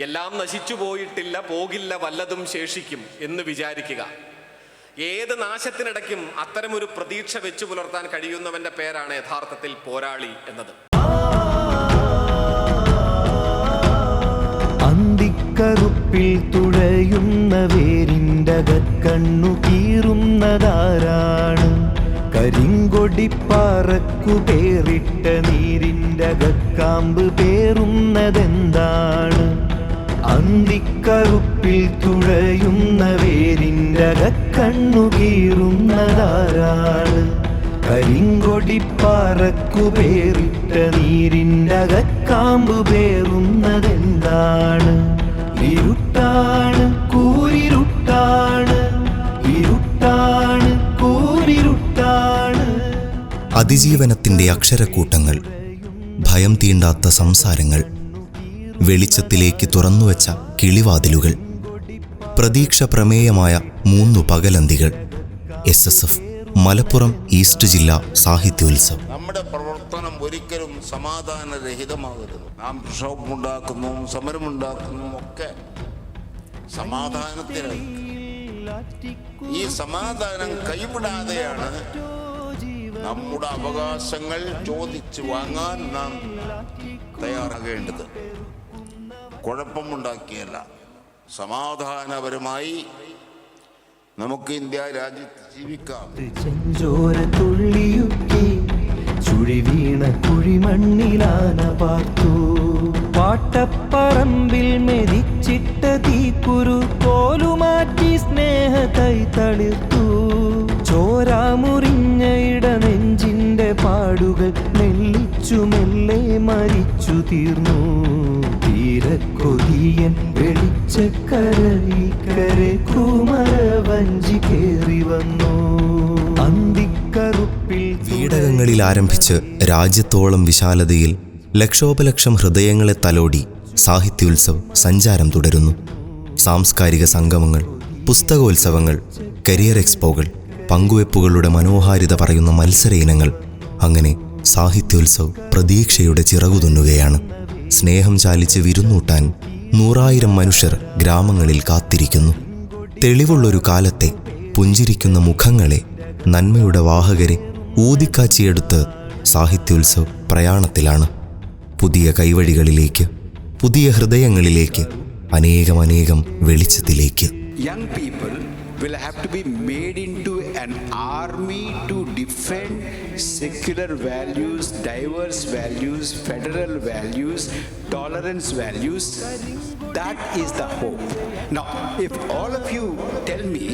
എല്ലാം നശിച്ചു പോയിട്ടില്ല പോകില്ല വല്ലതും ശേഷിക്കും എന്ന് വിചാരിക്കുക. ഏത് നാശത്തിനിടയ്ക്കും അത്തരമൊരു പ്രതീക്ഷ വെച്ചു പുലർത്താൻ കഴിയുന്നവന്റെ പേരാണ് യഥാർത്ഥത്തിൽ പോരാളി എന്നത്. അന്തിക്കറുപ്പിൽ തുഴയുന്ന വേരിന്റെ കണ്ണു കീറുന്നതാരാണ്? കരിങ്കൊടിപ്പാറക്കു പേറിട്ട നീരിന്റെ കാമ്പ് പേറുന്നതെന്താണ്? അന്തിക്കറുപ്പിൽ തുഴയുന്ന വേരിന്റെ കണ്ണുകീറുന്നതാരാണ് കരിങ്കൊടിപ്പാറക്കുപേറിട്ട കരിങ്കൊടിപ്പാറക്കു പേറിട്ട നീരിന്റെ അകക്കാമ്പ് പേറുന്നതെന്താണ്? ഇരുട്ടാണ് കൂരിരുട്ടാണ് ഇരുട്ടാണ് കൂരിരുട്ടാണ്. അതിജീവനത്തിന്റെ അക്ഷരക്കൂട്ടങ്ങൾ ഭയം തീണ്ടാത്ത സംസാരങ്ങൾ വെളിച്ചത്തിലേക്ക് തുറന്നുവച്ച കിളിവാതിലുകൾ പ്രതീക്ഷ പ്രമേയമായ മൂന്നു പകലന്തികൾ S S F Malappuram east ജില്ലാ സാഹിത്യോത്സവം. നമ്മുടെ പ്രവർത്തനം ഒരിക്കലും സമാധാനരഹിതമാകരുത്. നാം പ്രക്ഷോഭമുണ്ടാക്കുന്നു സമരമുണ്ടാക്കുന്നു ഒക്കെ സമാധാനത്തിന് ഈ സമാധാനം കൈവിടാതെയാണ് നമ്മുടെ അവകാശങ്ങൾ ചോദിച്ചു വാങ്ങാൻ നാം തയ്യാറാകേണ്ടത്. കുഴപ്പമുണ്ടാക്കിയല്ല. സമാധാനപരമായി നമുക്ക് ഇന്ത്യ രാജ്യത്ത് ജീവിക്കാം. പാട്ടപ്പറമ്പിൽ മെതിച്ചിട്ട തീക്കുരു കോലുമാറ്റി സ്നേഹത്തൈ തളിർത്തു. ചോരാമുറിഞ്ഞ ഇട നെഞ്ചിന്റെ പാടുകൾ മെല്ലിച്ചു മെല്ലെ മരിച്ചു തീർന്നു. തീരക്കൊതിയൻ വെളിച്ചക്കരയിക്കരെ കുമരവഞ്ചി കേറി വന്നു. അന്തിക്കറുപ്പിൽ വീടകങ്ങളിൽ ആരംഭിച്ച് രാജ്യത്തോളം വിശാലതയിൽ ലക്ഷോപലക്ഷം ഹൃദയങ്ങളെ തലോടി സാഹിത്യോത്സവ് സഞ്ചാരം തുടരുന്നു. സാംസ്കാരിക സംഗമങ്ങൾ പുസ്തകോത്സവങ്ങൾ കരിയർ എക്സ്പോകൾ പങ്കുവെപ്പുകളുടെ മനോഹാരിത പറയുന്ന മത്സര ഇനങ്ങൾ അങ്ങനെ സാഹിത്യോത്സവ് പ്രതീക്ഷയുടെ ചിറകുതുന്നുകയാണ്. സ്നേഹം ചാലിച്ച് വിരുന്നൂട്ടാൻ നൂറായിരം മനുഷ്യർ ഗ്രാമങ്ങളിൽ കാത്തിരിക്കുന്നു. തെളിവുള്ളൊരു കാലത്തെ പുഞ്ചിരിക്കുന്ന മുഖങ്ങളെ നന്മയുടെ വാഹകരെ ഊതിക്കാച്ചിയെടുത്ത് സാഹിത്യോത്സവ് പ്രയാണത്തിലാണ്. പുതിയ കൈവഴികളിലേക്ക് പുതിയ ഹൃദയങ്ങളിലേക്ക് അനേകം അനേകം വെളിച്ചത്തിലേക്ക്. Young people will have to be made into an army to defend secular values, diverse values, federal values, tolerance values. That is the hope. Now, if all of you tell me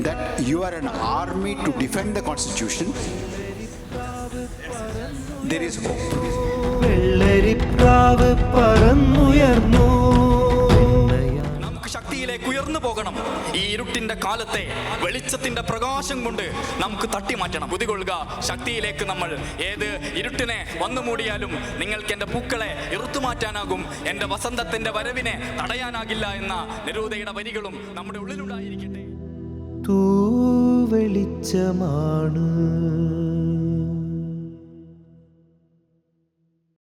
that you are an army to defend the Constitution, there is hope. വെള്ളരിപ്രാവ് പറന്നുയർന്നു ഈ ഇരുട്ടിന്റെ കാലത്തെ വെളിച്ചത്തിന്റെ പ്രകാശം കൊണ്ട് നമുക്ക് തട്ടി തട്ടിമാറ്റണം. ബുദ്ധികൊള്ളുക ശക്തിയിലേക്ക് നമ്മൾ ഏത് ഇരുട്ടിനെ വന്നു മൂടിയാലും നിങ്ങൾക്ക് എന്റെ പൂക്കളെ ഇറുത്തുമാറ്റാനാകും എന്റെ വസന്തത്തിന്റെ വരവിനെ തടയാനാകില്ല എന്ന നിരൂതയുടെ വരികളും നമ്മുടെ ഉള്ളിലുണ്ടായിരിക്കട്ടെ. തൂ വെളിച്ചമാണ്